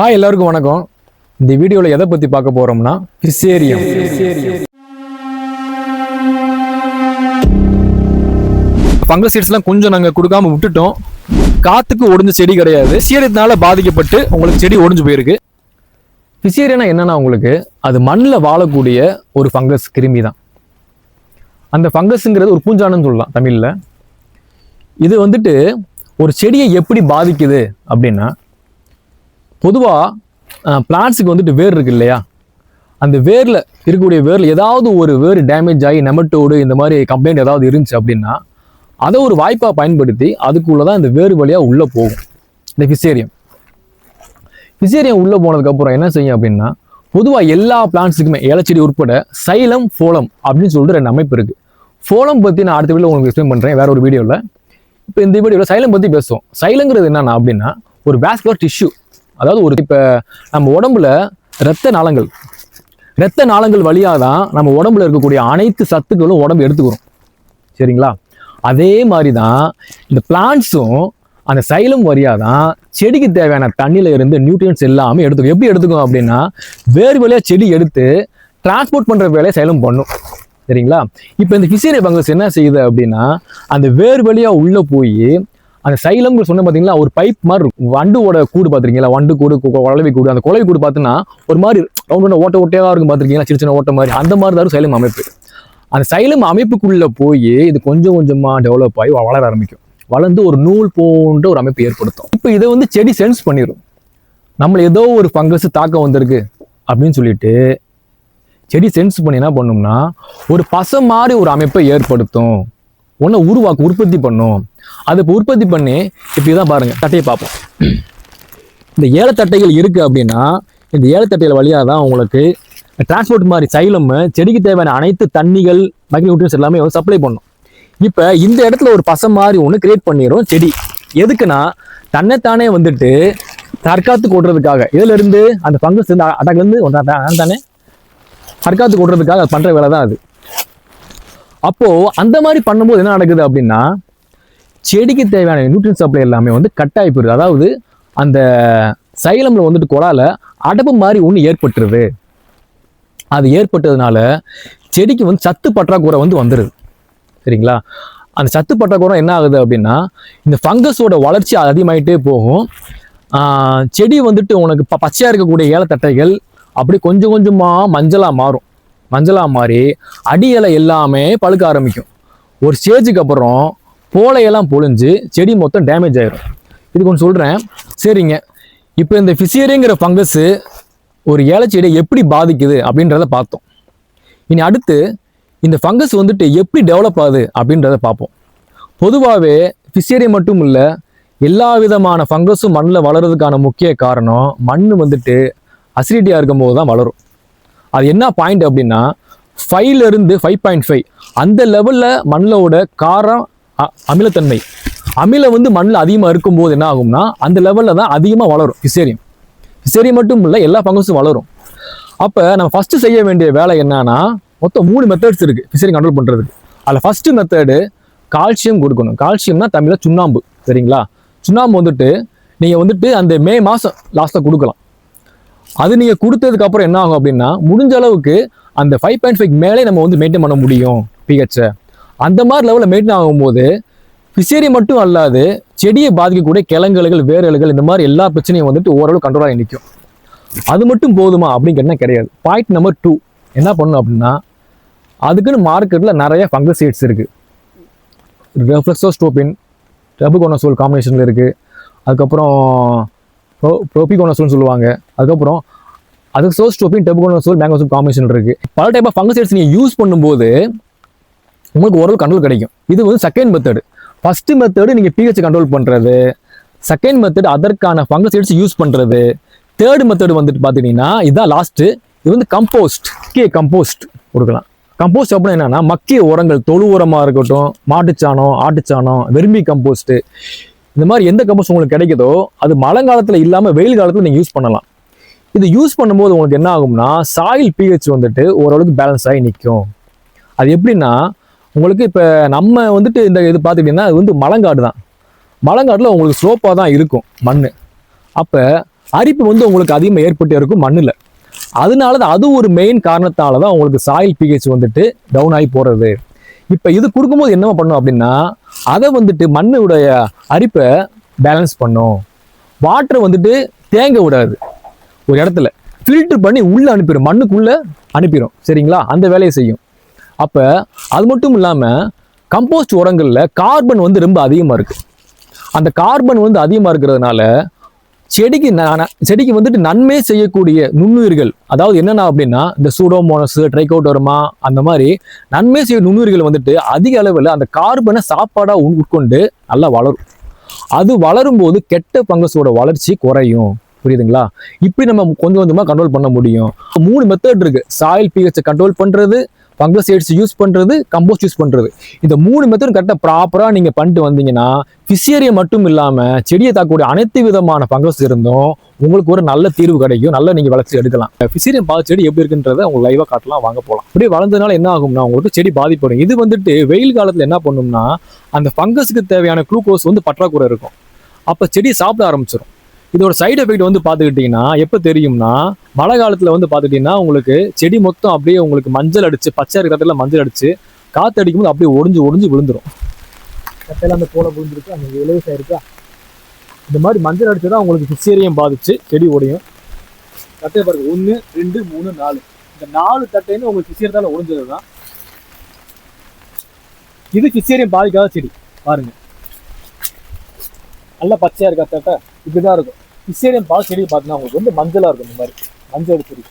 Hi எல்லாருக்கும் வணக்கம். இந்த வீடியோவில் எதை பற்றி பார்க்க போகிறோம்னா ஃபிசேரியம் ஃபங்கல் சீட்ஸ்லாம் கொஞ்சம் நாங்கள் கொடுக்காம விட்டுட்டோம். காற்றுக்கு ஒடிஞ்ச செடி கிடையாது. ஃபிசேரியத்தினால பாதிக்கப்பட்டு உங்களுக்கு செடி ஒடிஞ்சு போயிருக்கு. ஃபிசேரியனா என்னன்னா உங்களுக்கு அது மண்ணில் வாழக்கூடிய ஒரு ஃபங்கஸ் கிருமி தான் அந்த ஃபங்கஸுங்கிறது ஒரு பூஞ்சானன்னு சொல்லலாம் தமிழில். இது வந்துட்டு ஒரு செடியை எப்படி பாதிக்குது அப்படின்னா பொதுவாக பிளான்ஸுக்கு வந்துட்டு வேர் இருக்கு இல்லையா? அந்த வேரில் இருக்கக்கூடிய வேரில் ஏதாவது ஒரு வேர் டேமேஜ் ஆகி நெமட்டோடு இந்த மாதிரி கம்ப்ளைண்ட் ஏதாவது இருந்துச்சு அப்படின்னா அதை ஒரு வாய்ப்பாக பயன்படுத்தி அதுக்குள்ளே தான் இந்த வேர் வழியாக உள்ளே போகும். இந்த ஃபிசேரியம் ஃபிசேரியம் உள்ளே போனதுக்கப்புறம் என்ன செய்யும் அப்படின்னா பொதுவாக எல்லா பிளான்ட்ஸுக்குமே இலச்செடி உட்பட சைலம் ஃபோலம் அப்படின்னு சொல்லிட்டு ரெண்டு அமைப்பு இருக்குது ஃபோலம் பற்றி நான் அடுத்த வீடியோ உங்களுக்கு எக்ஸ்பிளைன் பண்ணுறேன் வேற ஒரு வீடியோவில் இப்போ இந்த வீடியோவில் சைலம் பற்றி பேசுவோம். சைலங்கிறது என்னென்னா அப்படின்னா ஒரு வேஸ்குலர் டிஷ்யூ அதாவது ஒரு இப்போ நம்ம உடம்புல இரத்த நாளங்கள் இரத்த நாளங்கள் வழியாக தான் நம்ம உடம்புல இருக்கக்கூடிய அனைத்து சத்துக்களும் உடம்பு எடுத்துக்கிறோம் சரிங்களா? அதே மாதிரி தான் இந்த பிளான்ட்ஸும் அந்த சைலம் வழியாக தான் செடிக்கு தேவையான தண்ணியில் இருந்து நியூட்ரியன்ஸ் எல்லாமே எடுத்துக்கும் எப்படி எடுத்துக்கும் அப்படின்னா வேறு வழியாக செடி எடுத்து டிரான்ஸ்போர்ட் பண்ணுற வேலையை சைலம் பண்ணும். சரிங்களா? இப்போ இந்த ஃபிசேரிய பங்கஸ் என்ன செய்யுது அப்படின்னா அந்த வேறு வழியாக உள்ளே போய் அந்த சைலம் சொன்ன பார்த்தீங்கன்னா ஒரு பைப் மாதிரி இருக்கும். வண்டுவோட கூடு பார்த்துருக்கீங்களா வண்டு கூடு கு- கூடு அந்த குழவி கூடு பார்த்தீங்கன்னா ஒரு மாதிரி ரவுண்ட் ஓட்ட ஓட்டையாக இருக்கும் பார்த்துருக்கீங்களா சின்ன சின்ன ஓட்ட மாதிரி. அந்த மாதிரி தான் சைலம் அமைப்பு. அந்த சைலம் அமைப்புக்குள்ளே போய் இது கொஞ்சம் கொஞ்சமாக டெவலப் ஆகி வளர ஆரம்பிக்கும். வளர்ந்து ஒரு நூல் போன்ற ஒரு அமைப்பு ஏற்படுத்தும். இப்போ இதை வந்து செடி சென்ஸ் பண்ணிடும் நம்மளை ஏதோ ஒரு ஃபங்கஸ் தாக்கம் வந்திருக்கு அப்படின்னு சொல்லிட்டு செடி சென்ஸ் பண்ணி என்ன பண்ணும்னா ஒரு பசை மாதிரி ஒரு அமைப்பை ஏற்படுத்தும். ஒன்றை உருவாக்கு உற்பத்தி பண்ணும். அதை இப்போ உற்பத்தி பண்ணி இப்படி தான் பாருங்கள் தட்டையை பார்ப்போம். இந்த ஏலத்தட்டைகள் இருக்குது அப்படின்னா இந்த ஏலத்தட்டைகள் வழியாக தான் உங்களுக்கு டிரான்ஸ்போர்ட் மாதிரி சைலம் செடிக்கு தேவையான அனைத்து தண்ணிகள் மைக்ரோநியூட்ரியன்ஸ் எல்லாமே சப்ளை பண்ணும். இப்போ இந்த இடத்துல ஒரு பசம் மாதிரி ஒன்று கிரியேட் பண்ணிடும் செடி. எதுக்குன்னா தன்னைத்தானே வந்துட்டு தற்காத்து கொடுறதுக்காக இதிலிருந்து அந்த ஃபங்கஸ் இருந்து அட்டாக்லேருந்து தானே? தற்காத்து கொடுறதுக்காக அது வேலை தான் அது. அப்போது அந்த மாதிரி பண்ணும்போது என்ன நடக்குது அப்படின்னா செடிக்கு தேவையான நியூட்ரியன் சப்ளை எல்லாமே வந்து கட் ஆகி அதாவது அந்த சைலமில் வந்துட்டு குழால அடப்பு மாதிரி ஒன்று ஏற்பட்டுருது. அது ஏற்பட்டதுனால செடிக்கு வந்து சத்து பற்றாக்குறை வந்து வந்துடுது சரிங்களா? அந்த சத்து பற்றாக்குறை என்ன ஆகுது அப்படின்னா இந்த ஃபங்கஸோட வளர்ச்சி அதிகமாயிட்டே போகும். செடி வந்துட்டு உனக்கு ப பச்சையாக இருக்கக்கூடிய ஏலத்தட்டைகள் அப்படி கொஞ்சம் கொஞ்சமாக மஞ்சளாக மாறும். மஞ்சளாக மாதிரி அடி இலை எல்லாமே பழுக்க ஆரம்பிக்கும். ஒரு ஸ்டேஜுக்கு அப்புறம் போலையெல்லாம் பொழிஞ்சு செடி மொத்தம் டேமேஜ் ஆயிரும். இது கொஞ்சம் சொல்கிறேன் சரிங்க. இப்போ இந்த ஃபிசியரிங்கிற ஃபங்கஸு ஒரு ஏலச்செடியை எப்படி பாதிக்குது அப்படின்றத பார்த்தோம். இனி அடுத்து இந்த ஃபங்கஸ் வந்துட்டு எப்படி டெவலப் ஆகுது அப்படின்றத பார்ப்போம். பொதுவாகவே ஃபிஷரி மட்டும் இல்லை எல்லா விதமான ஃபங்கஸும் மண்ணில் வளர்றதுக்கான முக்கிய காரணம் மண் வந்துட்டு அசிடிட்டியாக இருக்கும்போது தான் வளரும். அது என்ன பாயிண்ட் அப்படின்னா ஃபைவ்ல இருந்து ஃபைவ் பாயிண்ட் ஃபைவ் அந்த லெவலில் மண்ணோட காரம் அமிலத்தன்மை. அமிலம் வந்து மண்ணில் அதிகமாக இருக்கும்போது என்ன ஆகும்னா அந்த லெவலில் தான் அதிகமாக வளரும் ஃபிசேரியம் ஃபிசேரியம் மட்டும் இல்லை எல்லா ஃபங்கஸும் வளரும். அப்போ நம்ம ஃபஸ்ட்டு செய்ய வேண்டிய வேலை என்னன்னா மொத்தம் மூணு மெத்தட்ஸ் இருக்குது ஃபிசேரியம் கண்ட்ரோல் பண்ணுறதுக்கு அதில் ஃபஸ்ட்டு மெத்தடு கால்சியம் கொடுக்கணும். கால்சியம்னா தமிழில் சுண்ணாம்பு சரிங்களா? சுண்ணாம்பு வந்துட்டு நீங்கள் வந்துட்டு அந்த மே மாதம் லாஸ்ட்டில் கொடுக்கலாம். அது நீங்கள் கொடுத்ததுக்கு அப்புறம் என்ன ஆகும் அப்படின்னா முடிஞ்ச அளவுக்கு அந்த ஃபைவ் பாயிண்ட் ஃபைவ் மேலே நம்ம வந்து மெயின்டைன் பண்ண முடியும் பிஹெச்சை அந்த மாதிரி லெவலில் மெயின்டைன் ஆகும்போது ஃபிஷரி மட்டும் அல்லாது செடியை பாதிக்கக்கூடிய கிழங்குகள் வேரல்கள் இந்த மாதிரி எல்லா பிரச்சனையும் வந்துட்டு ஓரளவு கண்ட்ரோலாக நிற்கும் அது மட்டும் போதுமா அப்படிங்கிறது கிடையாது. பாயிண்ட் நம்பர் டூ என்ன பண்ணணும் அப்படின்னா அதுக்குன்னு மார்க்கெட்டில் நிறைய ஃபங்கல் சீட்ஸ் இருக்குது ரெஃப்ளெக்ஸோஸ்டோபின் டெபுகோனசோல் காம்பினேஷனில் இருக்குது அதுக்கப்புறம் ப்ரோ ப்ரோபிகோனசோல்னு சொல்லுவாங்க. அதுக்கப்புறம் அதுக்கு சோஸ்டோபின் டெபுகோனசோல் மேங்கோசோல் காம்பினேஷன் இருக்குது பல டைப் ஆஃப் ஃபங்கசைட்ஸ் நீங்கள் யூஸ் பண்ணும்போது உங்களுக்கு ஓரளவு கண்ட்ரோல் கிடைக்கும். இது வந்து செகண்ட் மெத்தடு ஃபஸ்ட்டு மெத்தடு நீங்கள் பிஹெச் கண்ட்ரோல் பண்ணுறது செகண்ட் மெத்தட் அதற்கான ஃபங்கசைட்ஸ் யூஸ் பண்ணுறது தேர்ட் மெத்தட் வந்துட்டு பார்த்துக்கிட்டிங்கன்னா இதுதான் லாஸ்ட்டு இது வந்து கம்போஸ்ட் கே கம்போஸ்ட் கொடுக்கலாம். கம்போஸ்ட் அப்படின்னா என்னன்னா மக்கிய உரங்கள் தொழு உரமாக இருக்கட்டும் மாட்டுச்சாணம் ஆட்டுச்சாணம் வெர்மி கம்போஸ்ட்டு இந்த மாதிரி எந்த கம்போஸ்ட் உங்களுக்கு கிடைக்குதோ அது மழங்காலத்தில் இல்லாமல் வெயில் காலத்தில் நீங்கள் யூஸ் பண்ணலாம். இது யூஸ் பண்ணும்போது உங்களுக்கு என்ன ஆகும்னா சாயில் பிஹெச் வந்துட்டு ஓரளவுக்கு பேலன்ஸ் ஆகி நிற்கும் அது எப்படின்னா உங்களுக்கு இப்போ நம்ம வந்துட்டு இந்த இது பார்த்துக்கிட்டிங்கன்னா அது வந்து மலங்காடு தான். மலங்காட்டில் உங்களுக்கு ஸ்லோப்பாக தான் இருக்கும் மண் அப்போ அரிப்பு வந்து உங்களுக்கு அதிகமாக ஏற்பட்டு இருக்கும் மண்ணில். அதனால தான் அது ஒரு மெயின் காரணத்தால தான் உங்களுக்கு சாயில் பிஹெச் வந்துட்டு டவுன் ஆகி போகிறது இப்போ இது கொடுக்கும்போது என்ன பண்ணும் அப்படின்னா அதை வந்துட்டு மண்ணுடைய அரிப்பை பேலன்ஸ் பண்ணும். வாட்டரை வந்துட்டு தேங்க விடாது. ஒரு இடத்துல ஃபில்டர் பண்ணி உள்ளே அனுப்பிடும் மண்ணுக்குள்ளே அனுப்பிடும் சரிங்களா? அந்த வேலையை செய்யும். அப்போ அது மட்டும் இல்லாமல் கம்போஸ்ட் உரங்களில் கார்பன் வந்து ரொம்ப அதிகமாக இருக்குது அந்த கார்பன் வந்து அதிகமாக இருக்கிறதுனால செடிக்கு செடிக்கு வந்துட்டு நன்மை செய்யக்கூடிய நுண்ணுயிர்கள் அதாவது என்னென்ன அப்படின்னா இந்த சூடோமோனஸ் ட்ரைகோட்டோரமா அந்த மாதிரி நன்மை செய்ய நுண்ணுயிர்கள் வந்துட்டு அதிக அளவில் அந்த கார்பனை சாப்பாடாக உட்கொண்டு நல்லா வளரும். அது வளரும் போது கெட்ட பங்கஸோட வளர்ச்சி குறையும். புரியுதுங்களா? இப்படி நம்ம கொஞ்சம் கொஞ்சமாக கண்ட்ரோல் பண்ண முடியும். மூணு மெத்தட் இருக்குது சாயில் பிஹெச்சை கண்ட்ரோல் பண்ணுறது ஃபங்கசைட்ஸ் யூஸ் பண்ணுறது கம்போஸ்ட் யூஸ் பண்ணுறது இந்த மூணு மெத்தடும் கரெக்டாக ப்ராப்பராக நீங்கள் பண்ணிட்டு வந்தீங்கன்னா ஃபிஷியரியை மட்டும் இல்லாமல் செடியை தாக்கக்கூடிய அனைத்து விதமான ஃபங்கஸ் இருந்தும் உங்களுக்கு ஒரு நல்ல தீர்வு கிடைக்கும். நல்ல நீங்கள் வளர்ச்சி எடுக்கலாம். ஃபிஷியரியம் பாதி செடி எப்படி இருக்குன்றதை உங்களுக்கு லைவாக காட்டலாம். வாங்க போகலாம் அப்படியே வளர்ந்ததுனால என்ன ஆகும்னா உங்களுக்கு செடி பாதிப்படும் இது வந்துட்டு வெயில் காலத்தில் என்ன பண்ணும்னா அந்த ஃபங்கஸுக்கு தேவையான குளுக்கோஸ் வந்து பற்றாக்குறை இருக்கும். அப்போ செடி சாப்பிட ஆரம்பிச்சிடும் இதோட சைடு எஃபெக்ட் வந்து பார்த்துக்கிட்டிங்கன்னா எப்போ தெரியும்னா மழை காலத்தில் வந்து பார்த்துக்கிட்டிங்கன்னா உங்களுக்கு செடி மொத்தம் அப்படியே உங்களுக்கு மஞ்சள் அடிச்சு பச்சை இருக்கிறதுல மஞ்சள் அடிச்சு காற்று அடிக்கும்போது அப்படியே ஒடிஞ்சு ஒடிஞ்சு விழுந்துரும். கட்டையில் அந்த கோலை விழுந்துருக்கு அந்த இலவசம் இருக்கா? இந்த மாதிரி மஞ்சள் அடிச்சு தான் உங்களுக்கு ஃபிஷேரியம் பாதிச்சு செடி ஒடியும். தட்டை பாருங்க ஒன்று ரெண்டு மூணு நாலு. இந்த நாலு தட்டைன்னு உங்களுக்கு ஃபிஷேரியத்தால் ஒடிஞ்சது தான் இது ஃபிஷேரியம் பாதிக்காத செடி பாருங்க. நல்லா பச்சையாக இருக்கா தட்டை? இப்படிதான் இருக்கும். ஃபிஷேரியம் பால் செடி பார்த்தீங்கன்னா உங்களுக்கு வந்து மஞ்சளா இருக்கும் இந்த மாதிரி. மஞ்சள் செடி.